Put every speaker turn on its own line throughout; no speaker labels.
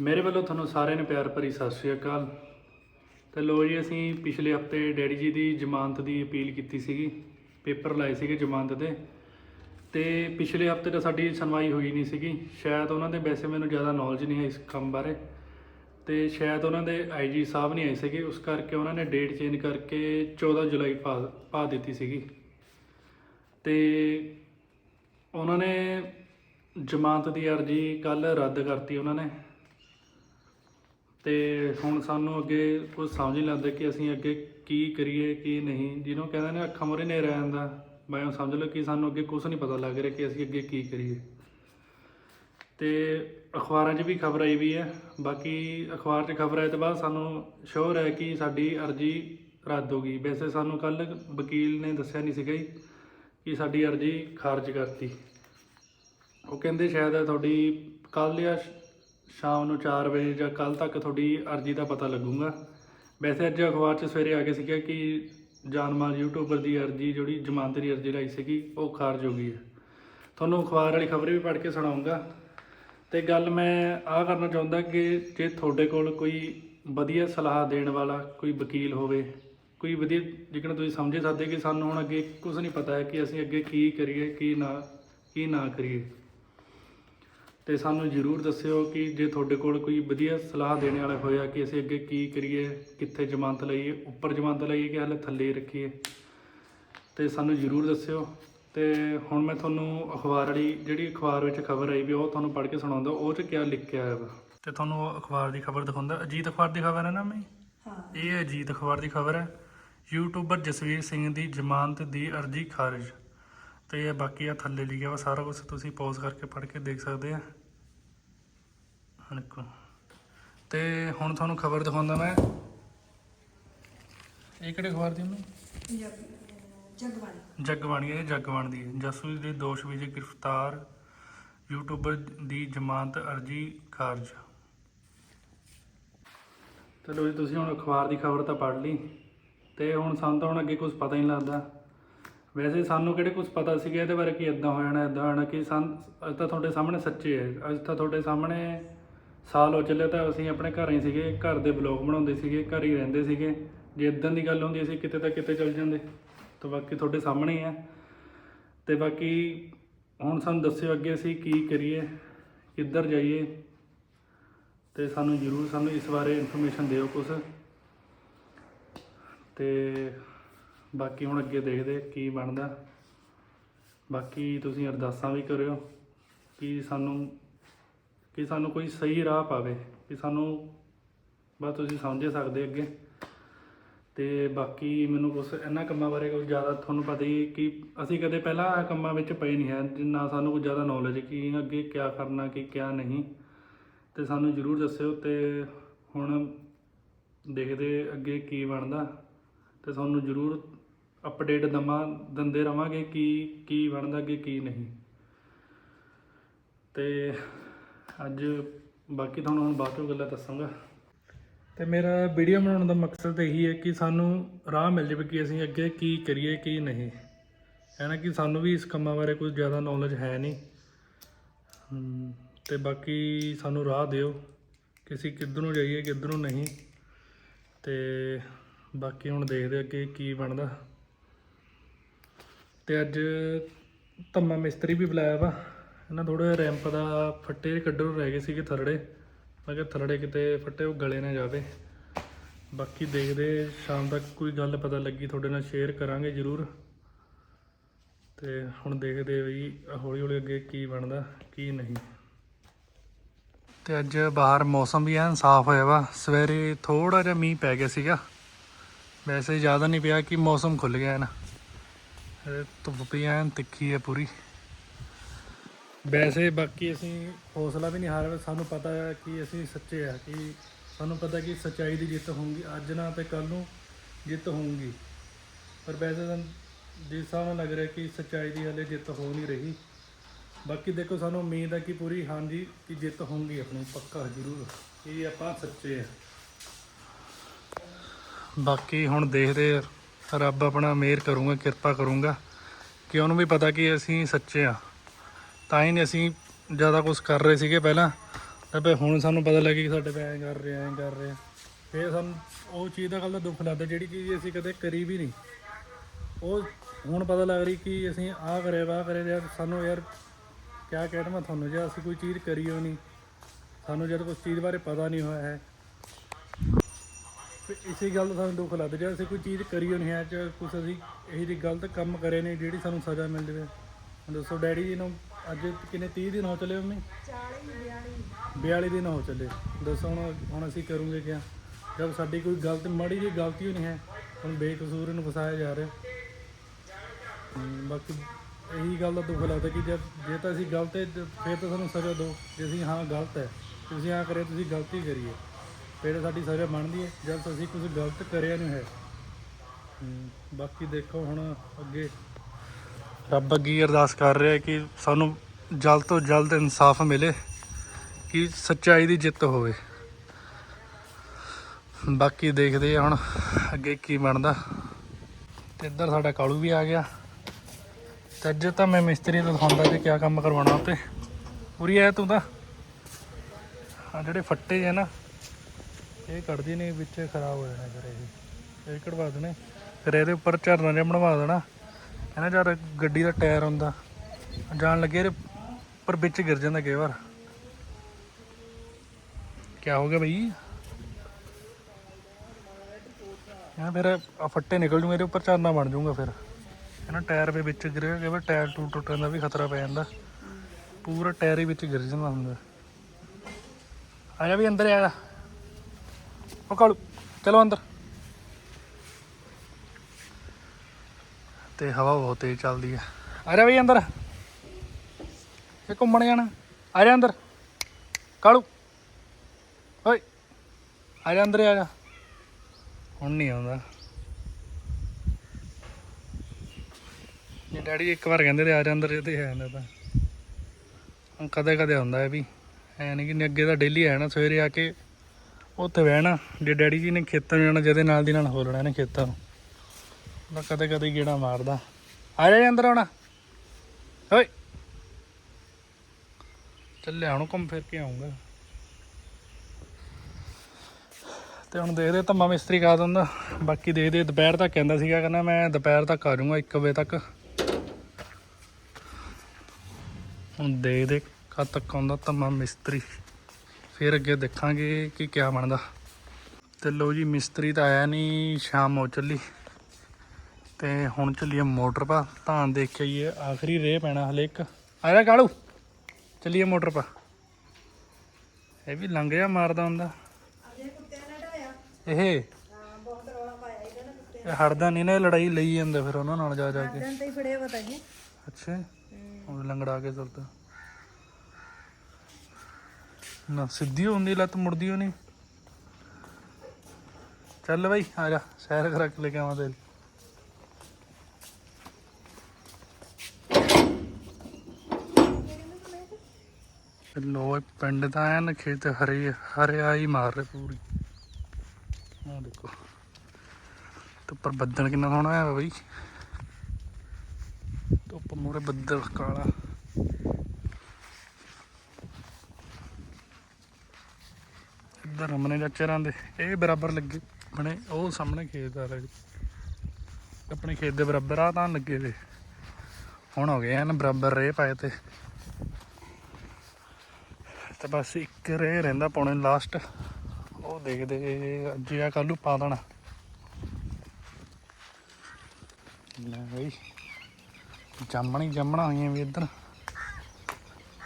ਮੇਰੇ ਵੱਲੋਂ ਤੁਹਾਨੂੰ ਸਾਰਿਆਂ ਨੂੰ ਪਿਆਰ ਭਰੀ ਸਤਿ ਸ਼੍ਰੀ ਅਕਾਲ। ਤੇ ਲੋ ਜੀ, ਅਸੀਂ ਪਿਛਲੇ ਹਫ਼ਤੇ ਡੈਡੀ ਜੀ ਦੀ ਜ਼ਮਾਨਤ ਦੀ ਅਪੀਲ ਕੀਤੀ ਸੀਗੀ। ਪੇਪਰ ਲਾਏ ਸੀਗੇ ਜ਼ਮਾਨਤ ਦੇ। ਤੇ ਪਿਛਲੇ ਹਫ਼ਤੇ ਤਾਂ ਸਾਡੀ ਸੁਣਵਾਈ ਹੋਈ ਨਹੀਂ ਸੀਗੀ। ਸ਼ਾਇਦ ਉਹਨਾਂ ਦੇ ਵੈਸੇ ਮੈਨੂੰ ਜ਼ਿਆਦਾ ਨੌਲੇਜ ਨਹੀਂ ਹੈ ਇਸ ਕੰਮ ਬਾਰੇ। ਤੇ ਸ਼ਾਇਦ ਉਹਨਾਂ ਦੇ ਆਈਜੀ ਸਾਹਿਬ ਨਹੀਂ ਆਏ ਸੀਗੇ। ਉਸ ਕਰਕੇ ਉਹਨਾਂ ਨੇ ਡੇਟ ਚੇਂਜ ਕਰਕੇ 14 ਜੁਲਾਈ ਪਾ ਪਾ ਦਿੱਤੀ ਸੀਗੀ। ਤੇ ਉਹਨਾਂ ਨੇ ਜ਼ਮਾਨਤ ਦੀ ਅਰਜੀ ਕੱਲ ਰੱਦ ਕਰਤੀ ਉਹਨਾਂ ਨੇ। ਤੇ ਹੁਣ ਸਾਨੂੰ ਅੱਗੇ ਕੁਝ ਸਮਝ ਨਹੀਂ ਲੱਗਦਾ ਕਿ ਅਸੀਂ ਅੱਗੇ ਕੀ ਕਰੀਏ, ਕੀ ਨਹੀਂ। ਜਿਹਨੂੰ ਕਹਿੰਦੇ ਨੇ ਅੱਖਾਂ ਮੂਹਰੇ ਹਨੇਰਾ ਆ ਜਾਂਦਾ ਮੈਂ ਉਹ ਸਮਝ ਲਓ ਕਿ ਸਾਨੂੰ ਅੱਗੇ ਕੁਝ ਨਹੀਂ ਪਤਾ ਲੱਗ ਰਿਹਾ ਕਿ ਅਸੀਂ ਅੱਗੇ ਕੀ ਕਰੀਏ। ਤੇ ਅਖਬਾਰਾਂ 'ਚ ਵੀ ਖਬਰ ਆਈ ਵੀ ਹੈ। ਬਾਕੀ ਅਖਬਾਰ 'ਚ ਖਬਰ ਆਏ ਤੋਂ ਬਾਅਦ ਸਾਨੂੰ ਸ਼ੋਰ ਹੈ ਕਿ ਸਾਡੀ ਅਰਜੀ ਰੱਦ ਹੋ ਗਈ। ਵੈਸੇ ਸਾਨੂੰ ਕੱਲ ਵਕੀਲ ਨੇ ਦੱਸਿਆ ਨਹੀਂ ਸੀਗਾ ਜੀ ਕਿ ਸਾਡੀ ਅਰਜੀ ਖਾਰਜ ਕਰਤੀ। ਉਹ ਕਹਿੰਦੇ ਸ਼ਾਇਦ ਤੁਹਾਡੀ ਕੱਲ ਜਾਂ ਸ਼ਾਮ ਨੂੰ 4 ਵਜੇ ਜਾਂ ਕੱਲ ਤੱਕ ਤੁਹਾਡੀ ਅਰਜੀ ਦਾ ਪਤਾ ਲੱਗੂਗਾ। ਵੈਸੇ ਅੱਜ ਅਖਬਾਰ 'ਚ ਸਵੇਰੇ ਆ ਗਿਆ ਸੀਗਾ ਕਿ ਜਾਨਮਾਲ ਯੂਟਿਊਬਰ ਦੀ ਅਰਜੀ, ਜਿਹੜੀ ਜ਼ਮਾਨਤ ਦੀ ਅਰਜੀ ਲਾਈ ਸੀਗੀ, ਉਹ ਖਾਰਜ ਹੋ ਗਈ ਹੈ। ਤੁਹਾਨੂੰ ਅਖਬਾਰ ਵਾਲੀ ਖਬਰ ਵੀ ਪੜ੍ਹ ਕੇ ਸੁਣਾਉਂਗਾ। ਤੇ ਗੱਲ ਮੈਂ ਆਹ ਕਰਨਾ ਚਾਹੁੰਦਾ ਕਿ ਜੇ ਤੁਹਾਡੇ ਕੋਲ ਕੋਈ ਵਧੀਆ ਸਲਾਹ ਦੇਣ ਵਾਲਾ ਕੋਈ ਵਕੀਲ ਹੋਵੇ, ਕੋਈ ਵਧੀਆ ਜਿਕਣ ਤੁਸੀਂ ਸਮਝ ਸਕਦੇ ਕਿ ਸਾਨੂੰ ਹੁਣ ਅੱਗੇ ਕੁਝ ਨਹੀਂ ਪਤਾ ਹੈ ਕਿ ਅਸੀਂ ਅੱਗੇ ਕੀ ਕਰੀਏ, ਕੀ ਨਾ ਕੀ ਨਾ ਕਰੀਏ। ਤੇ ਸਾਨੂੰ ਜਰੂਰ ਦੱਸਿਓ ਕਿ ਜੇ ਤੁਹਾਡੇ ਕੋਲ ਕੋਈ ਵਧੀਆ ਸਲਾਹ ਦੇਣ ਵਾਲਾ ਹੋਇਆ ਕਿ ਅਸੀਂ ਅੱਗੇ ਕੀ ਕਰੀਏ ਕਿੱਥੇ ਜ਼ਮਾਨਤ ਲਈਏ ਉੱਪਰ ਜ਼ਮਾਨਤ ਲਈਏ ਕਿ ਹਾਲੇ ਥੱਲੇ ਰੱਖੀਏ ਤੇ ਸਾਨੂੰ ਜਰੂਰ ਦੱਸਿਓ। ਤੇ ਹੁਣ ਮੈਂ ਤੁਹਾਨੂੰ ਅਖਬਾਰ ਵਾਲੀ ਜਿਹੜੀ ਅਖਬਾਰ ਵਿੱਚ ਖਬਰ ਆਈ ਵੀ ਉਹ ਤੁਹਾਨੂੰ ਪੜ੍ਹ ਕੇ ਸੁਣਾਉਂਦਾ ਉਹ 'ਚ ਕੀ ਲਿਖਿਆ ਵਾ। ਤੇ ਤੁਹਾਨੂੰ ਉਹ ਅਖਬਾਰ ਦੀ ਖਬਰ ਦਿਖਾਉਂਦਾ ਅਜੀਤ ਅਖਬਾਰ ਦੀ ਖਬਰ ਹੈ ਨਾ ਮੈਂ
ਹਾਂ।
ਇਹ ਅਜੀਤ ਅਖਬਾਰ ਦੀ ਖਬਰ ਹੈ। ਯੂਟਿਊਬਰ ਜਸਵੀਰ ਸਿੰਘ ਦੀ ਜ਼ਮਾਨਤ ਦੀ ਅਰਜ਼ੀ ਖਾਰਜ। ਤੇ ਇਹ ਬਾਕੀ ਆ ਥੱਲੇ ਲਿਖਿਆ ਵਾ ਸਾਰਾ ਕੁਝ ਤੁਸੀਂ ਪੌਜ਼ ਕਰਕੇ ਪੜ੍ਹ ਕੇ ਦੇਖ ਸਕਦੇ ਆ। ਹਣਕੋ ਤੇ ਹੁਣ ਤੁਹਾਨੂੰ ਖਬਰ ਦਿਖਾਉਂਦਾ ਮੈਂ। ਇਹ ਕਿਹੜੇ ਅਖਬਾਰ ਦੀ ਉਹਨੂੰ?
ਜਗ ਜਗਵਾਨੀ
ਹੈ ਇਹ ਜਗਬਾਣੀ ਦੀ ਹੈ। ਜਸੂਸ ਦੇ ਦੋਸ਼ ਵਿੱਚ ਗ੍ਰਿਫਤਾਰ ਯੂਟਿਊਬਰ ਦੀ ਜ਼ਮਾਨਤ ਅਰਜੀ ਖਾਰਜ। ਚਲੋ ਜੀ ਤੁਸੀਂ ਹੁਣ ਅਖਬਾਰ ਦੀ ਖਬਰ ਤਾਂ ਪੜ੍ਹ ਲਈ। ਤੇ ਹੁਣ ਸਾਨੂੰ ਤਾਂ ਹੁਣ ਅੱਗੇ ਕੁਝ ਪਤਾ ਹੀ ਨਹੀਂ ਲੱਗਦਾ। ਵੈਸੇ ਸਾਨੂੰ ਕਿਹੜੇ ਕੁਝ ਪਤਾ ਸੀਗਾ, ਇਹਦੇ ਬਾਰੇ ਕਿ ਇਦਾਂ ਹੋ ਜਾਣਾ ਇਦਾਂ ਹੋਣਾ ਕਿ ਸੰ ਅੱਜ ਤਾਂ ਤੁਹਾਡੇ ਸਾਹਮਣੇ ਸੱਚੇ ਹੈ ਅੱਜ ਤਾਂ ਤੁਹਾਡੇ ਸਾਹਮਣੇ ਸਾਲ ਹੋ ਚੱਲਿਆ ਤਾਂ ਅਸੀਂ ਆਪਣੇ ਘਰ ਹੀ ਸੀਗੇ, ਘਰ ਦੇ ਬਲੌਗ ਬਣਾਉਂਦੇ ਸੀਗੇ, ਘਰ ਹੀ ਰਹਿੰਦੇ ਸੀਗੇ। ਜੇ ਇਦਾਂ ਦੀ ਗੱਲ ਹੁੰਦੀ ਅਸੀਂ ਕਿਤੇ ਤਾਂ ਕਿਤੇ ਚਲ ਜਾਂਦੇ, ਤਾਂ ਬਾਕੀ ਤੁਹਾਡੇ ਸਾਹਮਣੇ ਹੀ ਹੈ ਤੇ ਬਾਕੀ ਹੁਣ ਸਾਨੂੰ ਦੱਸਿਓ ਅੱਗੇ ਅਸੀਂ ਕੀ ਕਰੀਏ, ਕਿੱਧਰ ਜਾਈਏ, ਤੇ ਸਾਨੂੰ ਜਰੂਰ ਸਾਨੂੰ ਇਸ ਬਾਰੇ ਇਨਫੋਰਮੇਸ਼ਨ ਦਿਓ ਕੁਝ ਤੇ ਬਾਕੀ ਹੁਣ ਅੱਗੇ ਦੇਖਦੇ ਕੀ ਬਣਦਾ। ਬਾਕੀ ਤੁਸੀਂ ਅਰਦਾਸਾਂ ਵੀ ਕਰਿਓ ਕਿ ਸਾਨੂੰ ਕਿ ਸਾਨੂੰ ਕੋਈ ਸਹੀ ਰਾਹ ਪਾਵੇ, ਕਿ ਸਾਨੂੰ ਬਸ ਤੁਸੀਂ ਸਮਝ ਸਕਦੇ ਅੱਗੇ। ਤੇ ਬਾਕੀ ਮੈਨੂੰ ਕੁਛ ਇਹਨਾਂ ਕੰਮਾਂ ਬਾਰੇ ਕੁਝ ਜ਼ਿਆਦਾ ਤੁਹਾਨੂੰ ਪਤਾ ਹੀ ਕਿ ਅਸੀਂ ਕਦੇ ਪਹਿਲਾਂ ਇਹ ਕੰਮਾਂ ਵਿੱਚ ਪਏ ਨਹੀਂ ਹੈ, ਜਿੰਨਾ ਸਾਨੂੰ ਕੁਝ ਜ਼ਿਆਦਾ ਨੌਲੇਜ ਕਿ ਅੱਗੇ ਕੀ ਕਰਨਾ, ਕਿ ਕੀ ਨਹੀਂ। ਤੇ ਸਾਨੂੰ ਜਰੂਰ ਦੱਸਿਓ ਤੇ ਹੁਣ ਦੇਖਦੇ ਅੱਗੇ ਕੀ ਬਣਦਾ। ਤੇ ਤੁਹਾਨੂੰ ਜਰੂਰ ਅਪਡੇਟ ਦਵਾਂ ਦਿੰਦੇ ਰਵਾਂਗੇ ਕਿ ਕੀ ਬਣਦਾ ਅੱਗੇ ਕੀ ਨਹੀਂ। ਤੇ ਅੱਜ ਬਾਕੀ ਤੁਹਾਨੂੰ ਹੁਣ ਬਾਅਦ ਚੋਂ ਗੱਲਾਂ ਦੱਸਾਂਗਾ। ਤੇ ਮੇਰਾ ਵੀਡੀਓ ਬਣਾਉਣ ਦਾ ਮਕਸਦ ਇਹੀ ਹੈ ਕਿ ਸਾਨੂੰ ਰਾਹ ਮਿਲ ਜਾਵੇ ਕਿ ਅਸੀਂ ਅੱਗੇ ਕੀ ਕਰੀਏ ਕੀ ਨਹੀਂ। ਹੈ ਨਾ ਕਿ ਸਾਨੂੰ ਵੀ ਇਸ ਕੰਮਾਂ ਬਾਰੇ ਕੁਝ ਜ਼ਿਆਦਾ ਨੌਲੇਜ ਹੈ ਨਹੀਂ। ਹਮ, ਤੇ ਬਾਕੀ ਸਾਨੂੰ ਰਾਹ ਦਿਓ ਕਿ ਅਸੀਂ ਕਿੱਧਰ ਨੂੰ ਜਾਈਏ ਕਿੱਧਰ ਨੂੰ ਨਹੀਂ। ਤੇ ਬਾਕੀ ਹੁਣ ਦੇਖਦੇ ਅੱਗੇ ਕੀ ਬਣਦਾ। ਤੇ ਅੱਜ ਧੰਮਾ ਮਿਸਤਰੀ ਵੀ ਬੁਲਾਇਆ ਵਾ। ਇਹਨਾਂ ਥੋੜਾ ਰੈਂਪ ਦਾ ਫੱਟੇ ਕੱਢਣ ਰਹਿ ਗਏ ਸੀਗੇ ਥਰੜੇ। ਮੈਂ ਕਿਹਾ ਥਰੜੇ ਕਿਤੇ ਫੱਟੇ ਉਹ ਗਲੇ ਨਾ ਜਾਵੇ। ਬਾਕੀ ਦੇਖਦੇ ਸ਼ਾਮ ਤੱਕ ਕੋਈ ਗੱਲ ਪਤਾ ਲੱਗੀ ਤੁਹਾਡੇ ਨਾਲ ਸ਼ੇਅਰ ਕਰਾਂਗੇ ਜ਼ਰੂਰ। ਤੇ ਹੁਣ ਦੇਖਦੇ ਵੀ ਹੌਲੀ ਹੌਲੀ ਅੱਗੇ ਕੀ ਬਣਦਾ, ਕੀ ਨਹੀਂ। ਤੇ ਅੱਜ ਬਾਹਰ ਮੌਸਮ ਵੀ ਐਨ ਸਾਫ਼ ਹੋਇਆ ਵਾ। ਸਵੇਰੇ ਥੋੜਾ ਜਿਹਾ ਮੀਂਹ ਪੈ ਗਿਆ ਸੀਗਾ। ਵੈਸੇ ਜ਼ਿਆਦਾ ਨਹੀਂ ਪਿਆ ਕਿ ਮੌਸਮ ਖੁੱਲ ਗਿਆ ਨਾ ਧੁੱਪ ਪਈ ਐਨ ਤਿੱਖੀ ਹੈ ਪੂਰੀ। ਵੈਸੇ ਬਾਕੀ ਅਸੀਂ ਹੌਸਲਾ ਵੀ ਨਹੀਂ ਹਾਰਿਆ ਸਾਨੂੰ ਪਤਾ ਹੈ ਕਿ ਅਸੀਂ ਸੱਚੇ ਆ ਕਿ ਸਾਨੂੰ ਪਤਾ ਕਿ ਸੱਚਾਈ ਦੀ ਜਿੱਤ ਹੋਊਗੀ। ਅੱਜ ਨਾ ਤੇ ਕੱਲ ਨੂੰ ਜਿੱਤ ਹੋਊਗੀ। ਪਰ ਵੈਸੇ ਤਾਂ ਜਿਸ ਹਿਸਾਬ ਨਾਲ ਲੱਗ ਰਿਹਾ ਕਿ ਸੱਚਾਈ ਦੀ ਹਲੇ ਜਿੱਤ ਹੋ ਨਹੀਂ ਰਹੀ ਬਾਕੀ ਦੇਖੋ ਸਾਨੂੰ ਉਮੀਦ ਹੈ ਕਿ ਪੂਰੀ ਹਾਂਜੀ ਕਿ ਜਿੱਤ ਹੋਊਗੀ ਆਪਣੀ ਪੱਕਾ ਜ਼ਰੂਰ ਇਹ ਆਪਾਂ ਸੱਚੇ ਆ। ਬਾਕੀ ਹੁਣ ਦੇਖਦੇ ਆ, ਰੱਬ ਆਪਣਾ ਮਿਹਰ ਕਰੂਗਾ, ਕਿਰਪਾ ਕਰੂਗਾ। ਕਿ ਉਹਨੂੰ ਵੀ ਪਤਾ ਕਿ ਅਸੀਂ ਸੱਚੇ ਆ। ਤਾਂ ਹੀ ਨਹੀਂ ਅਸੀਂ ਜ਼ਿਆਦਾ ਕੁਝ ਕਰ ਰਹੇ ਸੀਗੇ ਪਹਿਲਾਂ। ਤਾਂ ਫੇ ਹੁਣ ਸਾਨੂੰ ਪਤਾ ਲੱਗੇ ਕਿ ਸਾਡੇ ਪੈ ਐਂ ਕਰ ਰਹੇ ਐਂ ਕਰ ਰਹੇ ਆ। ਫੇਰ ਸਾਨੂੰ ਉਹ ਚੀਜ਼ ਦਾ ਗੱਲ ਦਾ ਦੁੱਖ ਲੱਗਦਾ, ਜਿਹੜੀ ਚੀਜ਼ ਅਸੀਂ ਕਦੇ ਕਰੀ ਵੀ ਨਹੀਂ ਉਹ ਹੁਣ ਪਤਾ ਲੱਗ ਰਹੀ ਕਿ ਅਸੀਂ ਆਹ ਕਰੇ ਵਾਹ ਕਰੇ ਯਾਰ ਸਾਨੂੰ ਯਾਰ ਕਿਆ ਕਹਿ ਮੈਂ ਤੁਹਾਨੂੰ, ਜੇ ਅਸੀਂ ਕੋਈ ਚੀਜ਼ ਕਰੀ ਹੋ ਨਹੀਂ ਸਾਨੂੰ ਜਦ ਕੁਝ ਚੀਜ਼ ਬਾਰੇ ਪਤਾ ਨਹੀਂ ਹੋਇਆ ਹੈ। ਫਿਰ ਇਸੇ ਗੱਲ ਦਾ ਸਾਨੂੰ ਦੁੱਖ ਲੱਗਦਾ, ਜੇ ਅਸੀਂ ਕੋਈ ਚੀਜ਼ ਕਰੀ ਹੋ ਨਹੀਂ ਹੈ, ਜਾਂ ਕੁਛ ਅਸੀਂ ਇਹੋ ਜਿਹੀ ਗਲਤ ਕੰਮ ਕਰੇ ਨੇ, ਜਿਹੜੀ ਸਾਨੂੰ ਸਜ਼ਾ ਮਿਲ ਜਾਵੇ। ਹੁਣ ਦੱਸੋ, ਡੈਡੀ ਜੀ ਨੂੰ ਅੱਜ ਕਿੰਨੇ 30 ਦਿਨ ਹੋ ਚੱਲੇ ਮੰਮੀ?
40
42 ਦਿਨ ਹੋ ਚੱਲੇ। ਦੱਸੋ ਹੁਣ ਹੁਣ ਅਸੀਂ ਕਰੂਗੇ ਕਿਆ? ਜਦ ਸਾਡੀ ਕੋਈ ਗਲਤ, ਮਾੜੀ ਜਿਹੀ ਗਲਤੀ ਹੋਈ ਨਹੀਂ ਹੈ, ਹੁਣ ਬੇਕਸੂਰ ਨੂੰ ਫਸਾਇਆ ਜਾ ਰਿਹਾ। ਬਾਕੀ ਇਹੀ ਗੱਲ ਦਾ ਦੁੱਖ ਲੱਗਦਾ ਕਿ ਜੇ ਜੇ ਤਾਂ ਅਸੀਂ ਗਲਤ ਹੈ ਫਿਰ ਤਾਂ ਸਾਨੂੰ ਸਜ਼ਾ ਦਿਓ। ਜੇ ਅਸੀਂ ਹਾਂ, ਗਲਤ ਹੈ, ਤੁਸੀਂ ਆ ਕਰੇ ਤੁਸੀਂ ਗਲਤੀ ਕਰੀਏ। ਫਿਰ ਸਾਡੀ ਸਜ਼ਾ ਬਣਦੀ ਹੈ ਜਦ ਅਸੀਂ ਕੁਝ ਗਲਤ ਕਰਿਆ ਨਹੀਂ ਹੈ। ਹਮ, ਬਾਕੀ ਦੇਖੋ ਹੁਣ ਅੱਗੇ। ਰੱਬ ਅੱਗੇ ਅਰਦਾਸ ਕਰ ਰਿਹਾ ਕਿ ਸਾਨੂੰ ਜਲਦ ਤੋਂ ਜਲਦ ਇਨਸਾਫ ਮਿਲੇ ਕਿ ਸੱਚਾਈ ਦੀ ਜਿੱਤ ਹੋਵੇ। ਬਾਕੀ ਦੇਖਦੇ ਆ ਹੁਣ ਅੱਗੇ ਕੀ ਬਣਦਾ। ਤੇ ਇੱਧਰ ਸਾਡਾ ਕਾਲੂ ਵੀ ਆ ਗਿਆ। ਤੇ ਅੱਜ ਤਾਂ ਮੈਂ ਮਿਸਤਰੀ ਤੋਂ ਦਿਖਾਉਂਦਾ ਕਿ ਕਿਆ ਕੰਮ ਕਰਵਾਉਣਾ ਉੱਤੇ। ਪੂਰੀ ਆਇਆ ਤੂੰ ਤਾਂ। ਆ ਜਿਹੜੇ ਫੱਟੇ ਆ ਨਾ ਇਹ ਕੱਢਦੀ ਨਹੀਂ, ਵਿੱਚ ਖਰਾਬ ਹੋ ਜਾਣਾ ਫਿਰ ਇਹ। ਇਹ ਕਢਵਾ ਦੇਣੇ। ਫਿਰ ਇਹਦੇ ਉੱਪਰ ਝਰਨਾ ਜਿਹਾ ਬਣਵਾ ਦੇਣਾ। ਇਹਨਾਂ ਜਦ ਗੱਡੀ ਦਾ ਟਾਇਰ ਹੁੰਦਾ। ਜਾਣ ਲੱਗੇ ਇਹਦੇ ਉੱਪਰ ਵਿੱਚ ਗਿਰ ਜਾਂਦਾ ਕਈ ਵਾਰ। ਕਿਆ ਹੋ ਗਿਆ ਬਈ? ਇਹ ਫਿਰ ਆ ਫੱਟੇ ਨਿਕਲ ਜੂਗੇ, ਇਹਦੇ ਉੱਪਰ ਝਰਨਾ ਬਣ ਜਾਊਗਾ ਫਿਰ। ਇਹਨਾਂ ਟਾਇਰ ਦੇ ਵਿੱਚ ਗਿਰੇ ਕਈ ਵਾਰ ਟਾਇਰ ਟੂਟ ਟੁੱਟਣ ਦਾ ਵੀ ਖਤਰਾ ਪੈ ਜਾਂਦਾ। ਪੂਰਾ ਟਾਇਰ ਹੀ ਵਿੱਚ ਗਿਰ ਜਾਂਦਾ ਹੁੰਦਾ। ਆ ਜਾ ਵੀ ਅੰਦਰ ਆ ਕਾਲੂ ਚਲੋ ਅੰਦਰ। ਤੇ ਹਵਾ ਬਹੁਤ ਤੇਜ਼ ਚੱਲਦੀ ਹੈ ਆ ਜਾ ਬਈ ਅੰਦਰ। ਇਹ ਘੁੰਮਣ ਜਾਣਾ। ਆ ਜਾ ਅੰਦਰ। ਕਾਲੂ ਓਏ, ਆ ਜਾ ਅੰਦਰ, ਆ ਜਾ। ਹੁਣ ਨਹੀਂ ਆਉਂਦਾ। ਜੇ ਡੈਡੀ ਇੱਕ ਵਾਰ ਕਹਿੰਦੇ ਤੇ ਆ ਜਾ ਅੰਦਰ, ਇਹ ਤੇ ਹੈ ਜਾਂਦਾ ਤਾਂ। ਕਦੇ ਕਦੇ ਆਉਂਦਾ ਹੈ ਵੀ। ਐ ਨਹੀਂ ਕਿ ਅੱਗੇ ਤਾਂ ਡੇਲੀ ਆਣਾ ਸਵੇਰੇ ਆ ਕੇ ਉੱਥੇ ਬਹਿਣਾ ਜੇ ਡੈਡੀ ਜੀ ਨੇ ਖੇਤਾਂ ਨੂੰ ਜਾਣਾ, ਜਿਹਦੇ ਨਾਲ ਦੀ ਨਾਲ ਹੋ ਨੇ ਖੇਤਾਂ ਨੂੰ। ਮੈਂ ਕਦੇ ਕਦੇ ਗੇੜਾ ਮਾਰਦਾ। ਆ ਜਾ ਅੰਦਰ ਆਉਣਾ। ਓਏ! ਚੱਲਿਆ ਹੁਣ ਘੁੰਮ ਫਿਰ ਕੇ ਆਉਂਗਾ। ਤੇ ਹੁਣ ਦੇਖਦੇ ਤਾਂ ਮਿਸਤਰੀ ਕਾ ਦਿੰਦਾ। ਬਾਕੀ ਦੇਖਦੇ ਦੁਪਹਿਰ ਤੱਕ ਕਹਿੰਦਾ ਸੀਗਾ, ਕਹਿੰਦਾ ਮੈਂ ਦੁਪਹਿਰ ਤੱਕ ਆ ਜਾਊਂਗਾ 1 ਵਜੇ ਤੱਕ। ਹੁਣ ਦੇਖਦੇ ਕਦ ਤੱਕ ਆਉਂਦਾ ਤਮਾ ਮਿਸਤਰੀ। ਫਿਰ ਅੱਗੇ ਦੇਖਾਂਗੇ ਕਿ ਕਿਆ ਬਣਦਾ। ਤੇ ਲੋ ਜੀ ਮਿਸਤਰੀ ਤਾਂ ਆਇਆ ਨਹੀਂ ਸ਼ਾਮ ਹੋ ਚੱਲੀ। ਤੇ ਹੁਣ ਚੱਲੀਏ ਮੋਟਰ ਪਾ। ਧਾਨ ਦੇਖ ਕੇ ਆਈਏ ਆਖਰੀ ਰੇ ਪੈਣਾ ਹਲੇ ਇੱਕ। ਆ ਜਾ ਕਾਲੂ ਚੱਲੀਏ ਮੋਟਰ ਪਾ। ਇਹ ਵੀ ਲੰਘ ਜਾ ਮਾਰਦਾ ਹੁੰਦਾ। ਇਹ?
ਹਾਂ ਬਹੁਤ ਰੌਲਾ ਪਾਇਆ ਇਹਦੇ ਨਾਲ ਕੁੱਤੇ
ਇਹ ਹਟਦਾ ਨਹੀਂ ਨਾ ਲੜਾਈ ਲਈ ਜਾਂਦਾ ਫਿਰ ਉਹਨਾਂ ਨਾਲ ਜਾ ਜਾ ਕੇ।
ਦਿਨ ਤੇ ਹੀ ਫੜਿਆ ਪਤਾ ਜੀ
ਅੱਛਾ। ਉਹ ਲੰਗੜਾ ਕੇ ਤੁਰਦਾ। ਨਾ, ਸਿੱਧੀ ਹੁੰਦੀ, ਲੱਤ ਮੁੜਦੀ ਹੋ ਨਹੀਂ ਚੱਲ ਬਈ, ਆ ਜਾ, ਸੈਰ ਕਰਾ ਕੇ ਲੈ ਕੇ ਆਵਾਂ ਤੇ ਲੋ ਪਿੰਡ ਤਾਂ ਐਨ ਖੇਤ ਹਰੇ, ਹਰਿਆਈ ਮਾਰ ਰਹੇ ਪੂਰੀ। ਆ ਦੇਖੋ। ਤੇ ਉੱਪਰ ਬੱਦਲ ਕਿੰਨਾ ਸੋਹਣਾ ਹੈ ਬਈ। ਧੁੱਪ ਮੂਰੇ ਬੱਦਲ ਕਾਲਾ। ਇੱਧਰ ਰਮਨੇ ਚਾਚੇ ਰਾਂ ਦੇ। ਇਹ ਬਰਾਬਰ ਲੱਗੇ ਬਣੇ, ਉਹ ਸਾਹਮਣੇ ਖੇਤ ਆ ਰਹੇ। ਆਪਣੇ ਖੇਤ ਦੇ ਬਰਾਬਰ ਆ ਤਾਂ ਲੱਗੇ ਵੇ। ਹੁਣ ਹੋ ਗਏ ਐਨ ਬਰਾਬਰ ਰੇ ਪਾਏ ਤੇ। ਤੇ ਬਸ ਇੱਕ ਰੇ ਰਹਿੰਦਾ ਪਾਉਣੇ ਲਾਸਟ ਉਹ ਦੇਖਦੇ ਅੱਜ ਆ ਕੱਲ੍ਹ ਨੂੰ ਪਾ ਦੇਣਾ। ਲੈ ਬਈ। ਜਾਮਣ ਹੀ ਜਾਮਣਾ ਹੋਈਆਂ ਵੀ ਇੱਧਰ।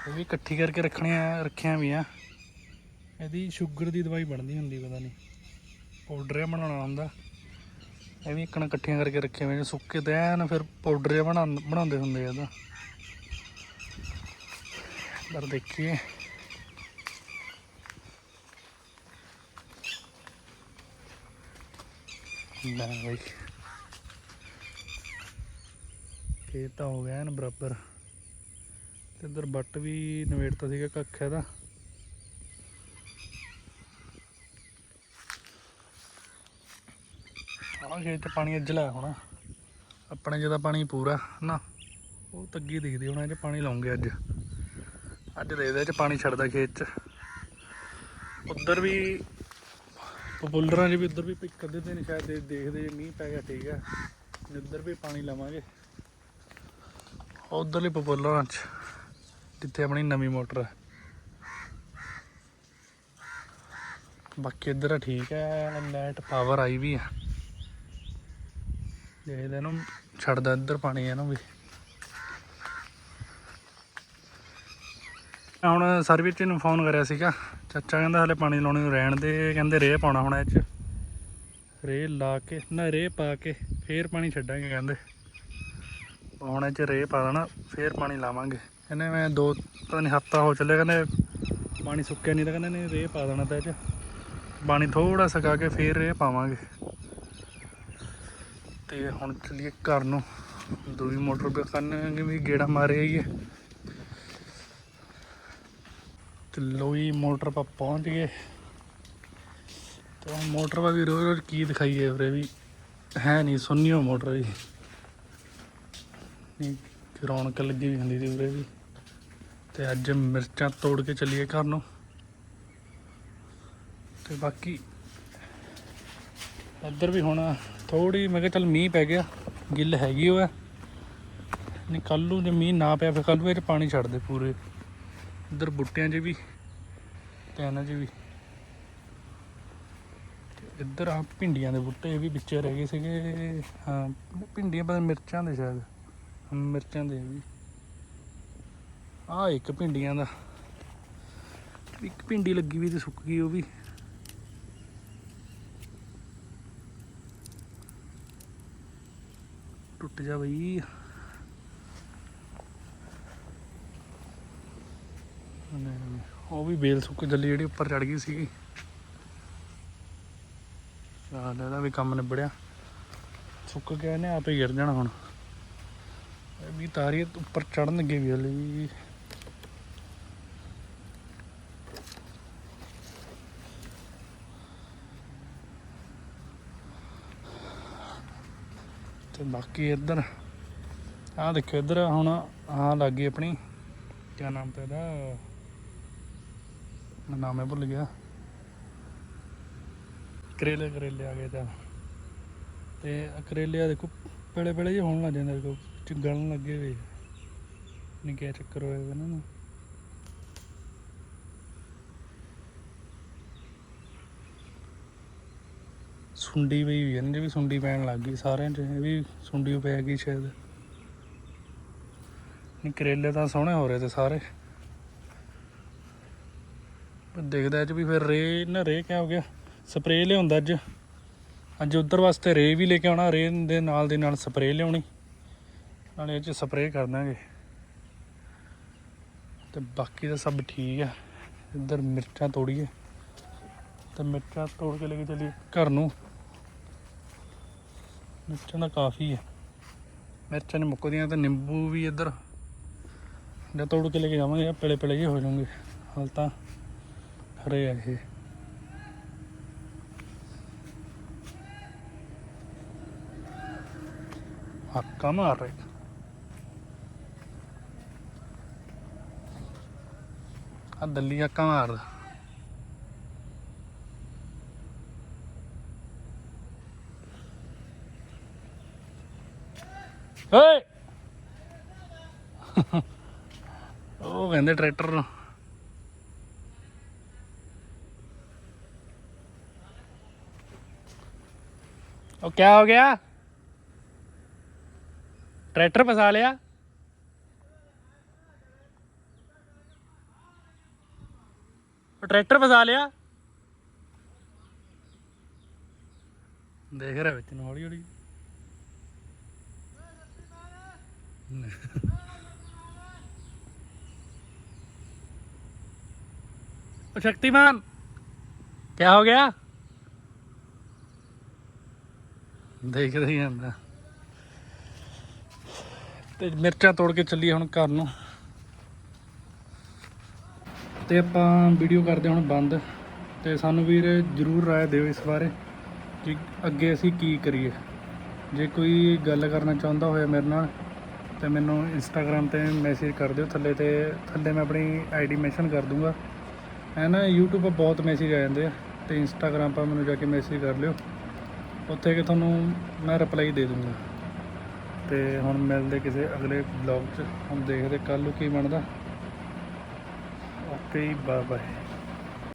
ਇਹ ਵੀ ਇਕੱਠੀ ਕਰਕੇ ਰੱਖਣੀਆਂ, ਰੱਖੀਆਂ ਵੀ ਆ। ਇਹਦੀ ਸ਼ੂਗਰ ਦੀ ਦਵਾਈ ਬਣਦੀ ਹੁੰਦੀ ਪਤਾ ਨਹੀਂ ਪਾਊਡਰ ਜਿਹਾ ਬਣਾਉਣਾ ਹੁੰਦਾ। ਇਹ ਵੀ ਇੱਕਣ ਇਕੱਠੀਆਂ ਕਰਕੇ ਰੱਖੇ ਹੋਏ ਨੇ, ਸੁੱਕੇ ਤੇ ਐਨ ਫਿਰ ਪਾਊਡਰ ਜਿਹਾ ਬਣਾ ਬਣਾਉਂਦੇ ਹੁੰਦੇ ਆ ਇਹਦਾ ਇੱਧਰ ਦੇਖੀਏ। ਲੈ ਬਈ। ਇਹ ਤਾਂ ਹੋ ਗਿਆ ਨਾ ਬਰਾਬਰ। ਤੇ ਇਧਰ ਬੱਟ ਵੀ ਨਵੇੜਤਾ ਸੀਗਾ ਕੱਖ ਇਹਦਾ। ਆਹ ਖੇਤ 'ਚ ਪਾਣੀ ਅੱਜ ਲਾਇਆ ਹੋਣਾ ਆਪਣੇ ਜਿਹਦਾ ਪਾਣੀ ਪੂਰਾ ਨਾ ਉਹ ਤੱਗੀ ਦਿਖਦੀ ਹੁਣ ਇਹ 'ਚ ਪਾਣੀ ਲਾਉਂਗੇ ਅੱਜ। ਅੱਜ ਦੇਖਦੇ 'ਚ ਪਾਣੀ ਛੱਡਦਾ ਖੇਤ 'ਚ। ਉੱਧਰ ਵੀ, ਪਪੂਲਰਾਂ 'ਚ ਵੀ ਉੱਧਰ ਵੀ ਇੱਕ ਅੱਧੇ ਦਿਨ ਸ਼ਾਇਦ ਦੇਖਦੇ ਜੇ ਮੀਂਹ ਪੈ ਗਿਆ, ਠੀਕ ਹੈ ਉੱਧਰ ਵੀ ਪਾਣੀ ਲਵਾਂਗੇ। ਉਧਰਲੇ ਪਪੂਲਰਾਂ 'ਚ, ਜਿੱਥੇ ਆਪਣੀ ਨਵੀਂ ਮੋਟਰ ਹੈ ਬਾਕੀ ਇੱਧਰ ਠੀਕ ਹੈ ਲਾਈਟ ਪਾਵਰ ਆਈ ਵੀ ਹੈ ਦੇਖਦੇ ਇਹਨੂੰ ਛੱਡਦਾ ਇੱਧਰ ਪਾਣੀ ਇਹਨੂੰ ਵੀ। ਹੁਣ ਸਰਵਿਸ ਚ ਨੂੰ ਫੋਨ ਕਰਿਆ ਸੀਗਾ। ਚਾਚਾ ਕਹਿੰਦਾ ਹਲੇ ਪਾਣੀ ਲਾਉਣੇ ਨੂੰ ਰਹਿਣ ਦੇ, ਕਹਿੰਦੇ ਰੇਹ ਪਾਉਣਾ ਹੁਣ ਇਹ ਚ। ਰੇਹ ਲਾ ਕੇ, ਨਾ ਰੇਹ ਪਾ ਕੇ ਫੇਰ ਪਾਣੀ ਛੱਡਾਂਗੇ ਕਹਿੰਦੇ। ਹੁਣ ਇਹ ਚ ਰੇਹ ਪਾ ਦੇਣਾ, ਫੇਰ ਪਾਣੀ ਲਾਵਾਂਗੇ। ਇਹਨੇ ਮੈਂ ਦੋ, ਪਤਾ ਨਹੀਂ ਹਫਤਾ ਹੋ ਚੱਲਿਆ, ਕਹਿੰਦੇ ਪਾਣੀ ਸੁੱਕਿਆ ਨਹੀਂ ਤਾਂ ਕਹਿੰਦੇ ਨੇ ਰੇਹ ਪਾ ਦੇਣਾ ਤਾਂ ਇਹ ਚ। ਪਾਣੀ ਥੋੜਾ ਸਕਾ ਕੇ ਫੇਰ ਰੇਹ ਪਾਵਾਂਗੇ। ਤੇ ਹੁਣ ਚੱਲੀਏ ਘਰ ਨੂੰ। ਦੂਜੀ ਮੋਟਰ ਵੀ ਕਰਨਾਂਗੇ ਵੀ ਗੇੜਾ ਮਾਰੇ ਆਈਏ ਤੇ ਲੋਈ ਮੋਟਰ ਪਾ ਪਹੁੰਚ ਗਏ। ਤੇ ਹੁਣ ਮੋਟਰ ਪਾ ਵੀ ਰੋਜ਼ ਰੋਜ਼ ਕੀ ਦਿਖਾਈਏ ਉਰੇ ਵੀ? ਹੈ ਨਹੀਂ ਸੁਣਨੀਓ ਮੋਟਰ ਵੀ ਨਹੀਂ, ਰੌਣਕ ਲੱਗੀ ਵੀ ਹੁੰਦੀ ਸੀ ਉਰੇ ਵੀ। ਤੇ ਅੱਜ ਮਿਰਚਾਂ ਤੋੜ ਕੇ ਚੱਲੀਏ ਘਰ ਨੂੰ। ਤੇ ਬਾਕੀ ਇੱਧਰ ਵੀ ਹੁਣ। ਥੋੜੀ ਮੈਂ ਕਿਹਾ ਚੱਲ ਮੀਂਹ ਪੈ ਗਿਆ, ਗਿੱਲ ਹੈਗੀ ਉਹ ਹੈ। ਨਹੀਂ ਕੱਲ ਨੂੰ ਜੇ ਮੀਂਹ ਨਾ ਪਿਆ ਫਿਰ ਕੱਲ ਨੂੰ ਇਹ 'ਚ ਪਾਣੀ ਛੱਡ ਦੇ ਪੂਰੇ। ਇੱਧਰ ਬੁੱਟਿਆਂ 'ਚ ਵੀ ਤੇ ਇਹਨਾਂ 'ਚ ਵੀ। ਇੱਧਰ ਆ ਭਿੰਡੀਆਂ ਦੇ ਬੂਟੇ ਵੀ ਵਿੱਚੇ ਰਹਿ ਗਏ ਸੀਗੇ। ਹਾਂ, ਭਿੰਡੀਆਂ ਪਤਾ ਮਿਰਚਾਂ ਦੇ ਸ਼ਾਇਦ। ਮਿਰਚਾਂ ਦੇ ਵੀ। ਆ ਇੱਕ ਭਿੰਡੀਆਂ ਦਾ। ਇੱਕ ਭਿੰਡੀ ਲੱਗੀ ਵੀ ਤੇ ਸੁੱਕ ਗਈ ਉਹ ਵੀ। ਟੁੱਟ ਜਾ ਬਈ। ਉਹ ਵੀ ਬੇਲ ਸੁੱਕ ਜੱਲੀ ਜਿਹੜੀ ਉੱਪਰ ਚੜ ਗਈ ਸੀਗੀ। ਚੱਲ ਇਹਦਾ ਵੀ ਕੰਮ ਨਿਬੜਿਆ। ਸੁੱਕ ਗਿਆ ਇਹਨੇ, ਆਪੇ ਗਿਰ ਜਾਣਾ ਹੁਣ। ਇਹ ਵੀ ਤਾਰੀ ਉੱਪਰ ਚੜਨ ਲੱਗੇ ਵੀ ਹਲੇ ਵੀ। ਤੇ ਬਾਕੀ ਇੱਧਰ, ਆਹ ਦੇਖੋ ਇੱਧਰ ਹੁਣ ਆਹ ਲੱਗ ਗਈ ਆਪਣੀ, ਕਿਆ ਨਾਮ ਤੇ ਇਹਦਾ? ਨਾਮ ਹੀ ਭੁੱਲ ਗਿਆ। ਕਰੇਲੇ ਕਰੇਲੇ ਆ ਗਏ ਤਾਂ। ਤੇ ਕਰੇਲੇ ਆ ਦੇਖੋ ਪਲੇ ਪਲੇ ਜਿਹੇ ਹੋਣ ਲੱਗ ਜਾਂਦੇ ਦੇਖੋ ਚ ਗਲਣ ਲੱਗੇ ਵੇ ਨਹੀਂ ਕਿਆ ਚੱਕਰ ਹੋਇਆ ਇਹਨਾਂ ਨੂੰ। ਸੁੰਡੀ ਪਈ ਹੋਈ ਇਹਨਾਂ 'ਚ ਵੀ ਸੁੰਡੀ ਪੈਣ ਲੱਗ ਗਈ ਸਾਰਿਆਂ 'ਚ, ਇਹ ਵੀ ਸੁੰਡੀ ਪੈ ਗਈ ਸ਼ਾਇਦ। ਨਹੀਂ, ਕਰੇਲੇ ਤਾਂ ਸੋਹਣੇ ਹੋ ਰਹੇ ਤੇ ਸਾਰੇ। ਪਰ ਦੇਖਦਾ ਅੱਜ ਵੀ ਫਿਰ ਰੇ, ਨਾ ਰੇ ਕਿਆ ਹੋ ਗਿਆ? ਸਪਰੇਅ ਲਿਆਉਂਦਾ ਅੱਜ। ਅੱਜ ਉਧਰ ਵਾਸਤੇ ਰੇ ਵੀ ਲੈ ਕੇ ਆਉਣਾ, ਰੇ ਦੇ ਨਾਲ ਦੇ ਨਾਲ ਸਪਰੇਅ ਲਿਆਉਣੀ। ਨਾਲੇ ਇਹ ਚ ਸਪਰੇਅ ਕਰ ਦਾਂਗੇ। ਤੇ ਬਾਕੀ ਤਾਂ ਸਭ ਠੀਕ ਆ। ਇੱਧਰ ਮਿਰਚਾਂ ਤੋੜੀਏ। ਤੇ ਮਿਰਚਾਂ ਤੋੜ ਕੇ ਲੈ ਕੇ ਚੱਲੀਏ ਘਰ ਨੂੰ। ਮਿਰਚਾਂ ਦਾ ਕਾਫੀ ਹੈ ਮਿਰਚਾਂ ਨੇ ਮੁੱਕਦੀਆਂ ਤੇ ਨਿੰਬੂ ਵੀ ਇੱਧਰ। ਜੇ ਤੋੜ ਕੇ ਲੈ ਕੇ ਜਾਵਾਂਗੇ ਪਲੇ ਪਲੇ ਜਿਹੇ ਹੋ ਜਾਣਗੇ। ਹਾਲ ਤਾਂ ਹਰੇ ਆ ਇਹ। ਹੱਕਾ ਮਾਰ ਰਹੇ। ਆ ਦੱਲੀ ਹੱਕਾ ਮਾਰਦਾ। ਓਏ। ਉਹ ਕਹਿੰਦੇ ਟਰੈਕਟਰ ਨੂੰ। ਉਹ ਕੀ ਹੋ ਗਿਆ? ਟਰੈਕਟਰ ਫਸਾ ਲਿਆ? ਉਹ ਟਰੈਕਟਰ ਫਸਾ ਲਿਆ? ਦੇਖ ਰਿਹਾ ਵਿੱਚ ਨੂੰ ਹੌਲੀ। ओ शक्तिमान क्या हो गया देख रही है अंदर ਤੇ ਮਿਰਚਾਂ ਤੋੜ ਕੇ ਚੱਲੀਏ ਹੁਣ ਘਰ ਨੂੰ ਤੇ ਆਪਾਂ ਵੀਡੀਓ ਕਰਦੇ ਹੁਣ ਬੰਦ ਤੇ ਸਾਨੂੰ ਵੀਰ ਜਰੂਰ ਰਾਏ ਦਿਓ ਇਸ ਬਾਰੇ ਕਿ ਅੱਗੇ ਅਸੀਂ ਕੀ ਕਰੀਏ ਜੇ ਕੋਈ ਗੱਲ ਕਰਨਾ ਚਾਹੁੰਦਾ ਹੋਇਆ ਮੇਰੇ ਨਾਲ ਤੇ ਮੈਨੂੰ ਇੰਸਟਾਗ੍ਰam ਤੇ ਮੈਸੇਜ ਕਰ ਦਿਓ ਥੱਲੇ ਤੇ, ਥੱਲੇ ਮੈਂ ਆਪਣੀ ਆਈਡੀ ਮੈਂਸ਼ਨ ਕਰ ਦੂੰਗਾ। ਹੈ ਨਾ, YouTube 'ਤੇ ਬਹੁਤ ਮੈਸੇਜ ਆ ਜਾਂਦੇ ਆ, ਤੇ Instagram 'ਤੇ ਮੈਨੂੰ ਜਾ ਕੇ ਮੈਸੇਜ ਕਰ ਲਿਓ। ਉੱਥੇ ਕਿ ਤੁਹਾਨੂੰ ਮੈਂ ਰਿਪਲਾਈ ਦੇ ਦੂੰਗਾ। ਤੇ ਹੁਣ ਮਿਲਦੇ ਕਿਸੇ ਅਗਲੇ ਬਲੌਗ 'ਚ। ਹੁਣ ਦੇਖਦੇ ਕੱਲ ਨੂੰ ਕੀ ਬਣਦਾ। Okay bye bye